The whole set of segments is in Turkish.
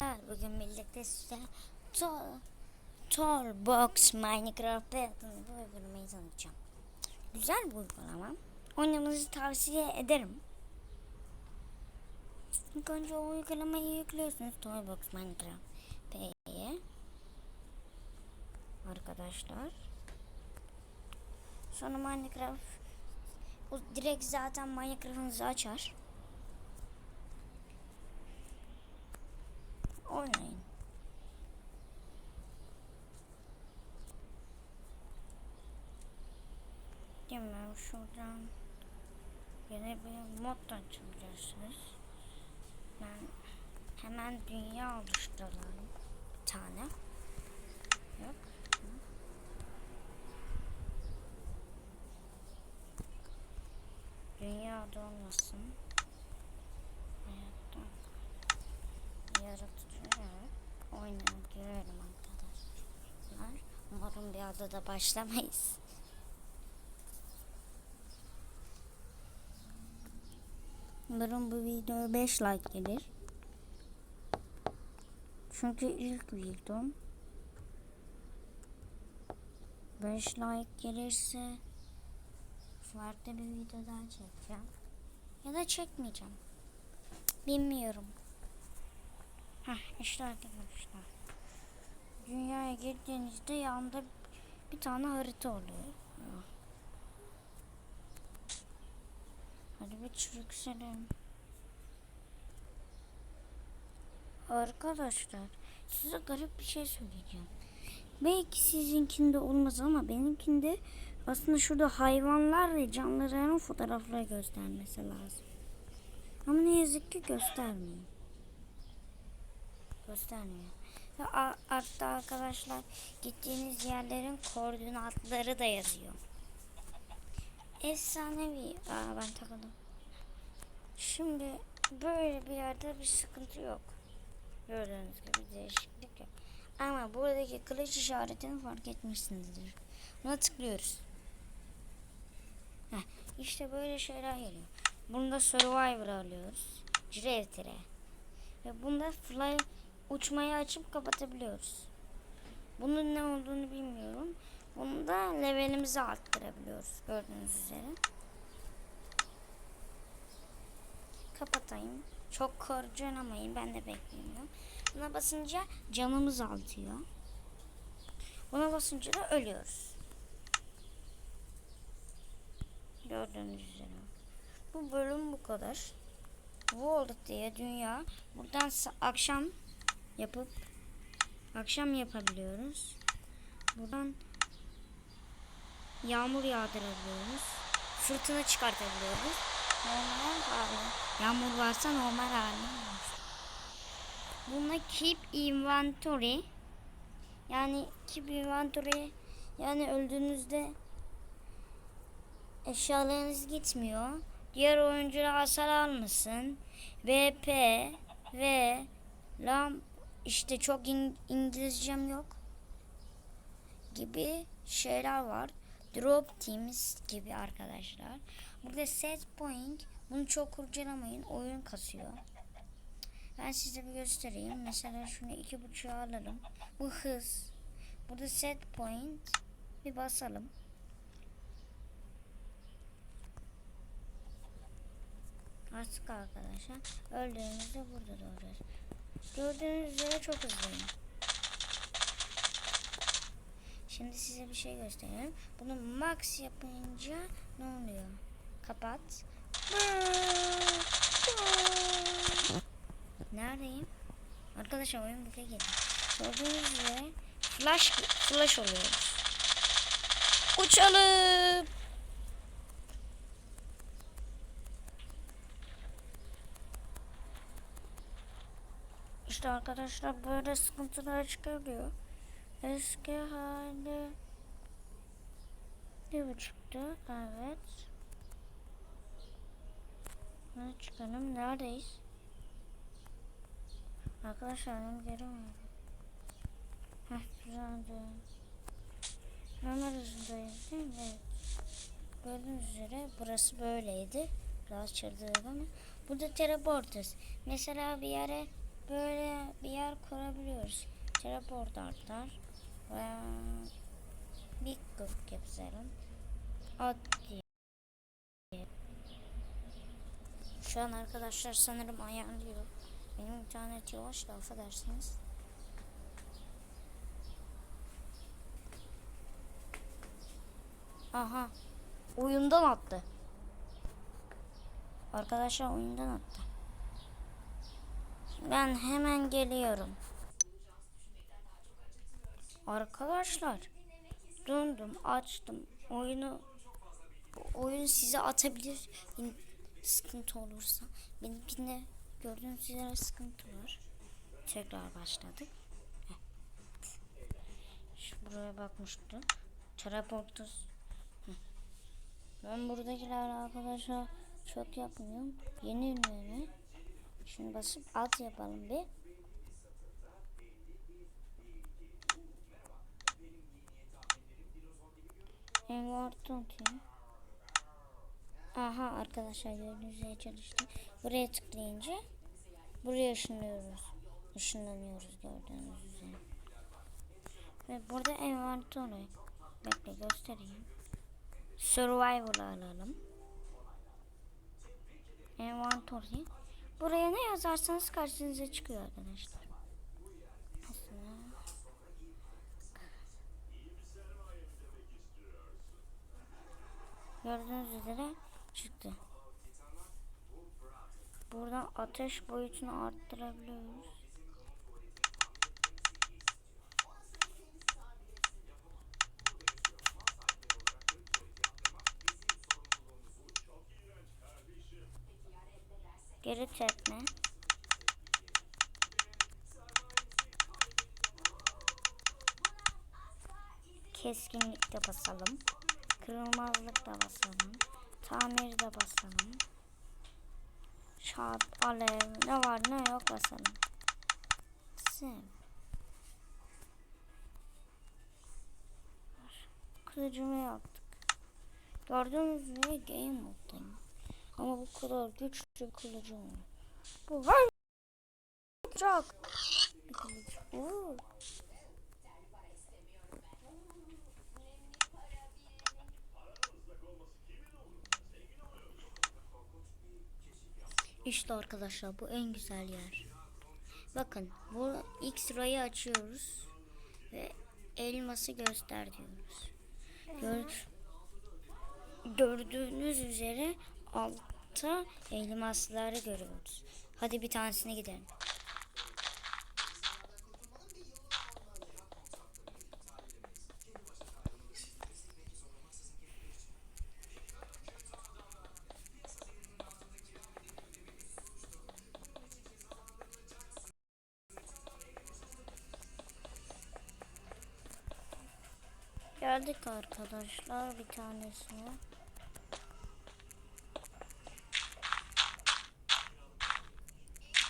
bugün birlikte size Tor, Torbox Minecraft adını bu uygulamayı tanıtacağım. Güzel bir uygulama. Oynamanızı tavsiye ederim. İlk önce o uygulamayı yüklüyorsunuz Torbox Minecraft P'ye. Arkadaşlar. Sonra Minecraft o direkt zaten Minecraft'ınızı açar. Oynayın. Hemen şuradan yeni bir mod açabilirsiniz. Ben hemen dünya oluşturalım. Bir tane. Yok. Dünyada olmasın. Girelim arkadaşlar. Umarım bir adada başlamayız. Umarım bu videoya 5 like gelir. Çünkü ilk videom. 5 like gelirse farklı bir video daha çekeceğim. Ya da çekmeyeceğim. Bilmiyorum. Heh, işte arkadaşlar. Dünyaya girdiğinizde yanında bir tane harita oluyor. Hadi bir çürükselim. Arkadaşlar size garip bir şey söyleyeceğim. Belki sizinkinde olmaz ama benimkinde aslında şurada hayvanlar ve canlıların fotoğrafları göstermesi lazım. Ama ne yazık ki göstermiyor. Göstermiyor. Ve a- hatta arkadaşlar gittiğiniz yerlerin koordinatları da yazıyor. Efsanevi. Aa ben takıldım. Şimdi böyle bir yerde bir sıkıntı yok. Gördüğünüz gibi değişiklik yok. Ama buradaki kılıç işaretini fark etmişsinizdir. Buna tıklıyoruz. Heh, işte böyle şeyler geliyor. Bunda Survivor alıyoruz. Jirevtire. Ve bunda fly uçmayı açıp kapatabiliyoruz. Bunun ne olduğunu bilmiyorum. Bunda levelimizi arttırabiliyoruz gördüğünüz üzere. Kapatayım. Çok korcalamayın ben de bekliyorum. Buna basınca canımız artıyor. Buna basınca da ölüyoruz. Gördüğünüz üzere. Bu bölüm bu kadar. World diye dünya. Buradan akşam yapıp akşam yapabiliyoruz. Buradan yağmur yağdırabiliyoruz. Fırtına çıkartabiliyoruz. Normal hali. Yağmur varsa normal hali. Buna keep inventory yani keep inventory yani öldüğünüzde eşyalarınız gitmiyor. Diğer oyuncular hasar almasın. VP ve lam işte çok in- İngilizcem yok gibi şeyler var. Drop teams gibi arkadaşlar. Burada set point bunu çok kurcalamayın. Oyun kasıyor. Ben size bir göstereyim. Mesela şunu iki buçuğa alalım. Bu hız. Burada set point bir basalım. Artık arkadaşlar öldüğümüzde burada doğacağız. Gördüğünüz üzere çok hızlıyım. Şimdi size bir şey göstereyim. Bunu max yapınca ne oluyor? Kapat. Neredeyim? Arkadaşlar oyun buga girdi. Gördüğünüz üzere flash flash oluyoruz. Uçalım. İşte arkadaşlar böyle sıkıntılar çıkabiliyor. Eski hali bir buçuktu. Evet. Ne çıkalım? Neredeyiz? Arkadaşlar benim göremiyorum. Heh güzeldi. Normal hızındayız değil mi? Evet. Gördüğünüz üzere burası böyleydi. Biraz çırdırdı ama. Burada teleportuz. Mesela bir yere böyle bir yer yapıyoruz. Teleport artar. Ve bir grup yapalım. At. Şu an arkadaşlar sanırım ayarlıyor. Benim internet yavaş da affedersiniz. Aha. Oyundan attı. Arkadaşlar oyundan attı. Ben hemen geliyorum. Arkadaşlar döndüm açtım. Oyunu oyun size atabilir. Sıkıntı olursa. Benimkinde gördüğünüz üzere sıkıntı var. Tekrar başladık. Şu buraya bakmıştım. Teleportus Hı. ben buradakiler arkadaşlar çok yapmıyorum. Yeni ünlüğünü Şunu basıp alt yapalım bir. Envartı atıyor. Aha arkadaşlar gördüğünüz üzere çalıştı. Buraya tıklayınca buraya ışınlıyoruz. Işınlanıyoruz gördüğünüz üzere. Ve burada envantory. Bekle göstereyim. Survival alalım. Envantory. Buraya ne yazarsanız karşınıza çıkıyor arkadaşlar. Gördüğünüz üzere çıktı. Buradan ateş boyutunu arttırabiliyoruz. Geri tepme. Keskinlik de basalım. Kırılmazlık da basalım. Tamir de basalım. Şart, alev ne var ne yok basalım. Sim. Kılıcımı yaptık. Gördüğünüz gibi game moddayım. Ama bu kadar güçlü var. Bu kılıç. Oo. İşte arkadaşlar bu en güzel yer. Bakın bu X rayı açıyoruz ve elması göster diyoruz. Gör, gördüğünüz üzere altta elmasları görüyoruz. Hadi bir tanesine gidelim. Geldik arkadaşlar bir tanesine.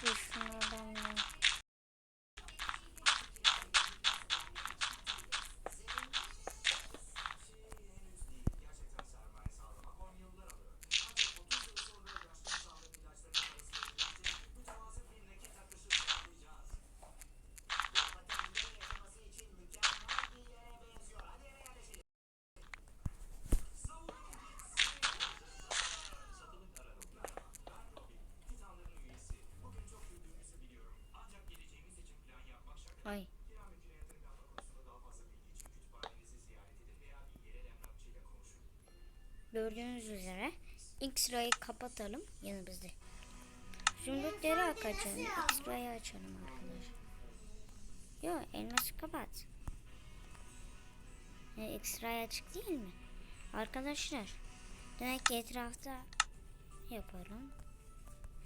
Bir şunlardan da. Ay. Gördüğünüz üzere X-ray'ı kapatalım yanımızda. Zümrütleri açalım. X-ray'ı açalım arkadaşlar. Yo elması kapat. E, X-ray açık değil mi? Arkadaşlar demek ki etrafta yapalım.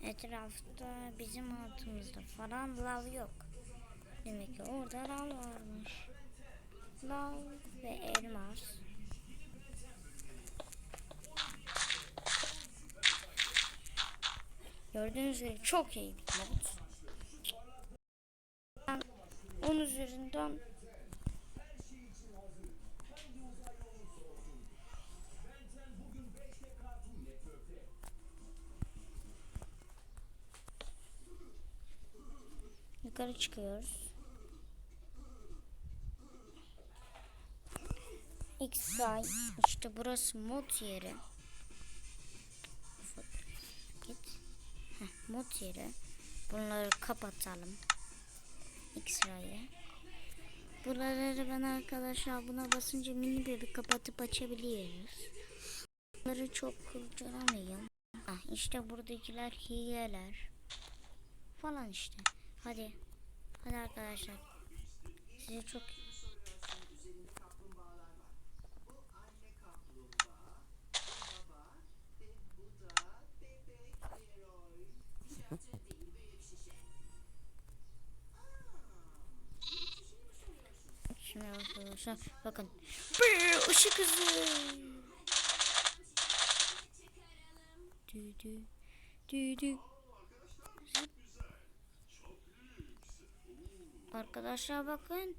Etrafta bizim altımızda falan lav yok. Demek ki orada lav varmış. Lav ve elmas. Gördüğünüz gibi çok iyi bir mod. Ben 10 üzerinden yukarı çıkıyoruz. X-Ray. İşte burası mod yeri. Git. Heh, mod yeri. Bunları kapatalım. X-Ray'ı. Buraları ben arkadaşlar buna basınca mini bebek kapatıp açabiliyoruz. Bunları çok kurcalamayın. Ah işte buradakiler hileler. Falan işte. Hadi. Hadi arkadaşlar. Size çok Şimdi arkadaşlar bakın. Bir ışık hızı. Dü dü. Dü dü. Zıp. Arkadaşlar bakın.